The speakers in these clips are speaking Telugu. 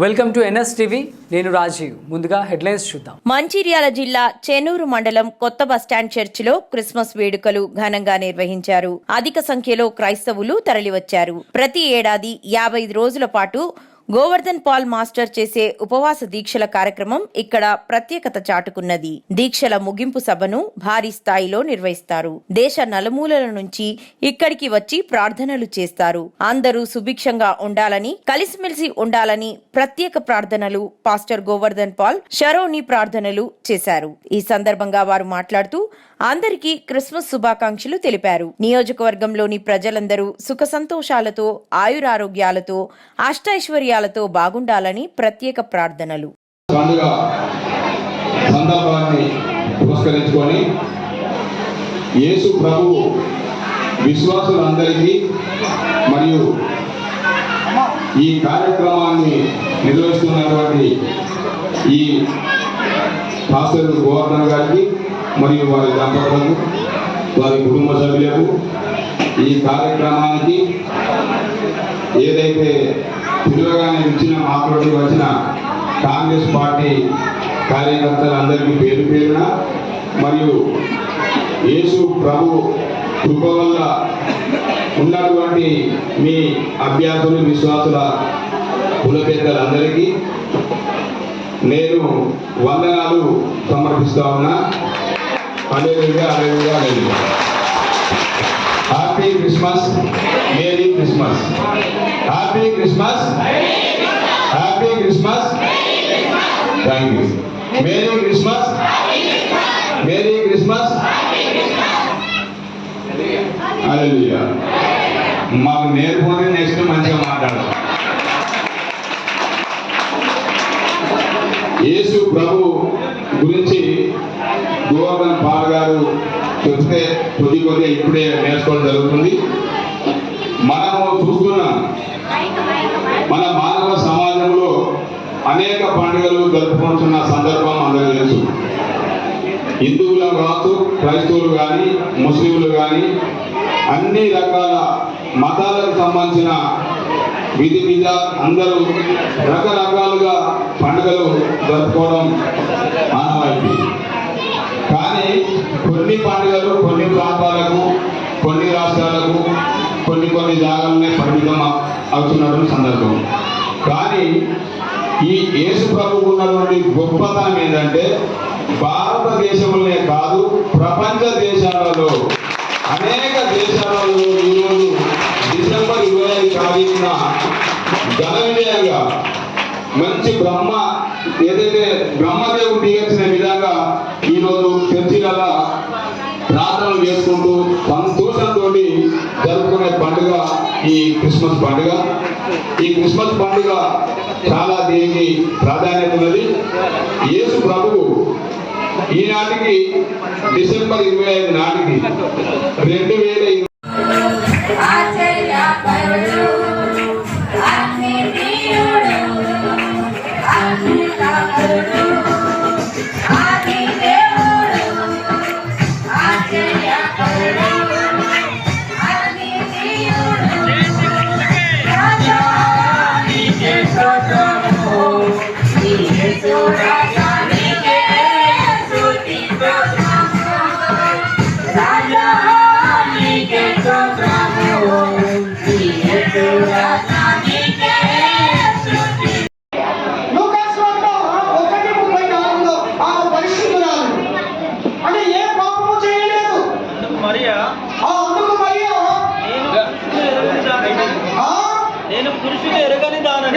వెల్కమ్ టు ఎన్ఎస్ టీవీ నేను రాజీవ్. ముందుగా హెడ్లైన్స్ చూద్దాం. మంచిర్యాల జిల్లా చెన్నూరు మండలం కొత్త బస్టాండ్ చర్చిలో క్రిస్మస్ వేడుకలు ఘనంగా నిర్వహించారు. అధిక సంఖ్యలో క్రైస్తవులు తరలివచ్చారు. ప్రతి ఏడాది యాభై రోజుల పాటు గోవర్ధన్ పాల్ మాస్టర్ చేసే ఉపవాస దీక్షల కార్యక్రమం ఇక్కడ ప్రత్యేకత చాటుకున్నది. దీక్షల ముగింపు సభను భారీ స్థాయిలో నిర్వహిస్తారు. దేశ నలుమూలల నుంచి ఇక్కడికి వచ్చి ప్రార్థనలు చేస్తారు. అందరూ సుభిక్షంగా ఉండాలని కలిసిమెలిసి ఉండాలని ప్రత్యేక ప్రార్థనలు పాస్టర్ గోవర్ధన్ పాల్ షరోని ప్రార్థనలు చేశారు. ఈ సందర్భంగా వారు మాట్లాడుతూ అందరికీ క్రిస్మస్ శుభాకాంక్షలు తెలిపారు. నియోజకవర్గంలోని ప్రజలందరూ సుఖ సంతోషాలతో ఆయురారోగ్యాలతో అష్టైశ్వర్యాలతో బాగుండాలని ప్రత్యేక ప్రార్థనలు. పండుగ సందర్భాన్ని పురస్కరించుకొని యేసు ప్రభు విశ్వాసులందరికీ మరియు ఈ కార్యక్రమాన్ని నిర్వహిస్తున్నటువంటి ఈ పాస్టర్ గోవర్ధన్ గారికి మరియు వారి దంపతులకు వారి కుటుంబ సభ్యులకు ఈ కార్యక్రమానికి ఏదైతే పిలువగానే ఇచ్చిన మాతోటి వచ్చిన కాంగ్రెస్ పార్టీ కార్యకర్తలందరికీ పేరు పేరున మరియు యేసు ప్రభు కృప వల్ల ఉన్నటువంటి మీ అభ్యర్థులు విశ్వాసుల కుల పెద్దలందరికీ నేను వందనాలు సమర్పిస్తా ఉన్నా. అదేవిధంగా అదేవిధంగా లేదు happy Christmas merry Christmas happy Christmas happy Christmas thank you merry Christmas merry Christmas మాకు నేర్పుకొని నెక్స్ట్ మంచిగా మాట్లాడదాం యేసు ప్రభు గురించి గోవర్ధన్ పాల్ గారు చెప్తే కొద్ది కొద్దిగా ఇప్పుడే నేర్చుకోవడం జరుగుతుంది. మనము చూస్తున్నాం మన మానవ సమాజంలో అనేక పండుగలు జరుపుకుంటున్న సందర్భం అందరూ తెలుసు. హిందువులు కావచ్చు క్రైస్తవులు కానీ ముస్లింలు కానీ అన్ని రకాల మతాలకు సంబంధించిన విధి విధ అందరూ రకరకాలుగా పండుగలు జరుపుకోవడం ఆనవాయితీ కానీ కొన్ని పండుగలు కొన్ని ప్రాంతాలకు కొన్ని రాష్ట్రాలకు కొన్ని కొన్ని జాగాలనే పరిమితం అవుతున్నటువంటి సందర్భం. కానీ ఈ యేసు ప్రభువు ఉన్నటువంటి గొప్పతనం ఏంటంటే భారతదేశంలోనే కాదు బ్రహ్మ ఏదైతే బ్రహ్మదేవుడు దిగొచ్చిన విధంగా ఈరోజు చర్చిలలో ప్రార్థనలు చేసుకుంటూ సంతోషంతో జరుపుకునే పండుగ ఈ క్రిస్మస్ పండుగ. ఈ క్రిస్మస్ పండుగ చాలా దీనికి ప్రాధాన్యత ఉన్నది. యేసు ప్రభువు ఈనాటికి డిసెంబర్ ఇరవై ఐదు నాటికి రెండు వేల నేను పురుషుడు ఎరగని దానని ఆ నేను పురుషుని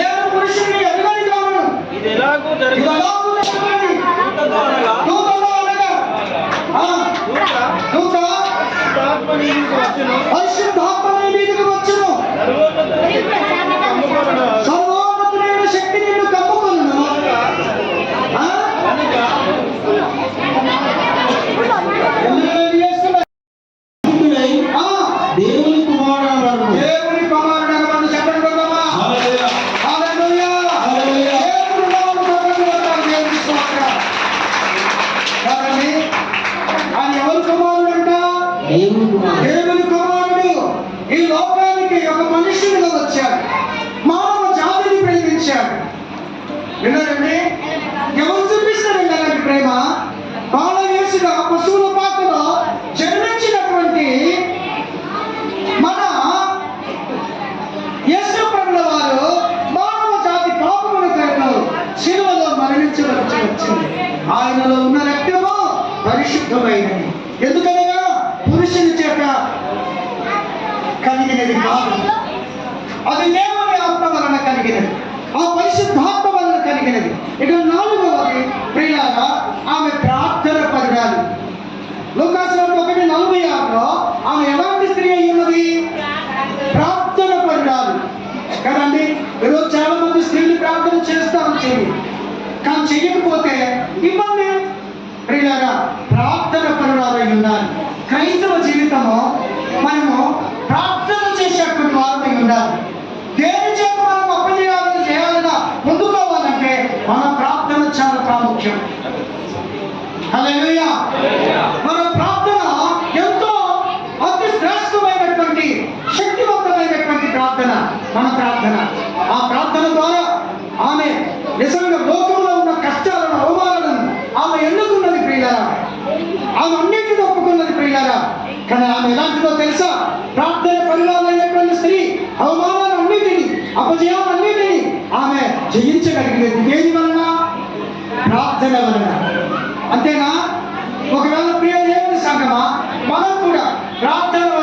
నేను పురుషుని ఎరగని దానని ఎరుగని కాను ఇది ఎలాగూ ఇది జరుగుతుంది ఎలాగూ జరుగుతుంది? దూతతో అనగా దూతలో అనగా ఆ, దూత దూత పరిశుద్ధాత్మ నీకు వచ్చును పరిశుద్ధాత్మ దేవుని కుమారుడు ఈ లోకానికి ఒక మనుషుడిగా వచ్చాడు మానవ జాతిని ప్రేమించాడు. విన్నారండి? ఎవరు చూపిస్తారండి అలాంటి ప్రేమ? బాలయేసుగా పశువుల పాత్రలో జన్మించినటువంటి మన యేసుప్రభుల వారు మానవ జాతి పాపముల కారణం శిలువలో మరణించవలసి వచ్చింది. ఆయనలో ఉన్న రక్తము పరిశుద్ధమైనది. ఎందుకని పురుషుని చేత కలిగినది కాదు. అది దేవుని ఆత్మ వలన కలిగినది. ఆ పరిశుద్ధాత్మ వలన కలిగినది. ఇక నాలుగవది ప్రియాగా ఆమె ప్రార్థన పరురాలు లోకాశ్రమం ఒకటి నలభై ఆరులో ఆమె ఎలాంటి స్త్రీ అయ్యున్నది ప్రార్థన పరురాలు కదండి ఈరోజు చాలా మంది స్త్రీలు ప్రార్థన చేస్తారు చెయ్యి కానీ చెయ్యకపోతే ఇబ్బంది. ప్రియులారా ప్రార్థన పరురాలై ఉండాలి. క్రైస్తవ జీవితము మనము ప్రార్థన చేసేటువంటి వారమై ఉండాలి. దేని చేత మనం అప్పచేయాలని చేయాలన్నా ముందుకోవాలంటే మన ప్రార్థన చాలా ప్రాముఖ్యం. హల్లెలూయా మన ప్రార్థన ఎంతో అతి శ్రేష్టమైనటువంటి శక్తివంతమైనటువంటి ప్రార్థన మన ప్రార్థన ఆ ప్రార్థన ద్వారా ఆమె నిజంగా లోకంలో ఉన్న కష్టాలను అవమానాలను ఆమె ఎన్నుకున్నది ప్రియులారా ఆమె అన్నింటిని ఒప్పుకున్నది ప్రియులారా కానీ ఆమె ఎలాంటిదో తెలుసా ప్రార్థన పరివారైనటువంటి స్త్రీ అవమానాలన్నిటినీ అపజయాలన్నిటినీ ఆమె జయించగలిగింది దేని వలన? ప్రార్థన వలన. అంతేనా? ఒకవేళ ప్రియ దేవుని సంగమా మనం కూడా ప్రార్థన